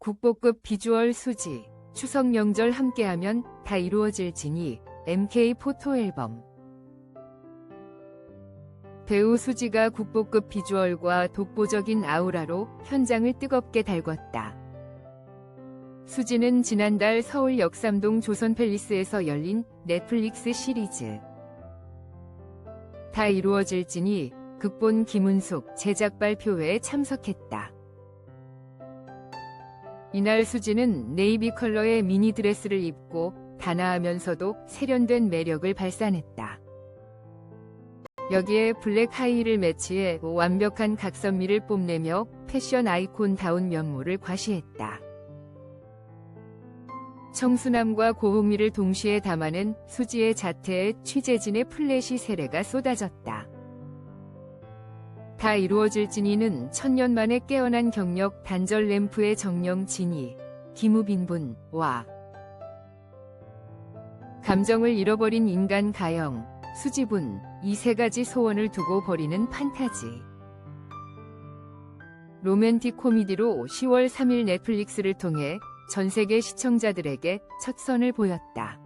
국보급 비주얼 수지, 추석 명절 함께하면 다 이루어질 지니 MK 포토 앨범. 배우 수지가 국보급 비주얼과 독보적인 아우라로 현장을 뜨겁게 달궜다. 수지는 지난달 서울 역삼동 조선팰리스에서 열린 넷플릭스 시리즈 다 이루어질지니 극본 김은숙 제작 발표회에 참석했다. 이날 수지는 네이비 컬러의 미니 드레스를 입고 단아하면서도 세련된 매력을 발산했다. 여기에 블랙 하이힐을 매치해 완벽한 각선미를 뽐내며 패션 아이콘다운 면모를 과시했다. 청순함과 고흥미를 동시에 담아낸 수지의 자태에 취재진의 플래시 세례가 쏟아졌다. 다 이루어질 진이는 천년 만에 깨어난 경력 단절 램프의 정령 진이, 김우빈 분와 감정을 잃어버린 인간 가영, 수지분 이 세 가지 소원을 두고 벌이는 판타지. 로맨틱 코미디로 10월 3일 넷플릭스를 통해 전 세계 시청자들에게 첫 선을 보였다.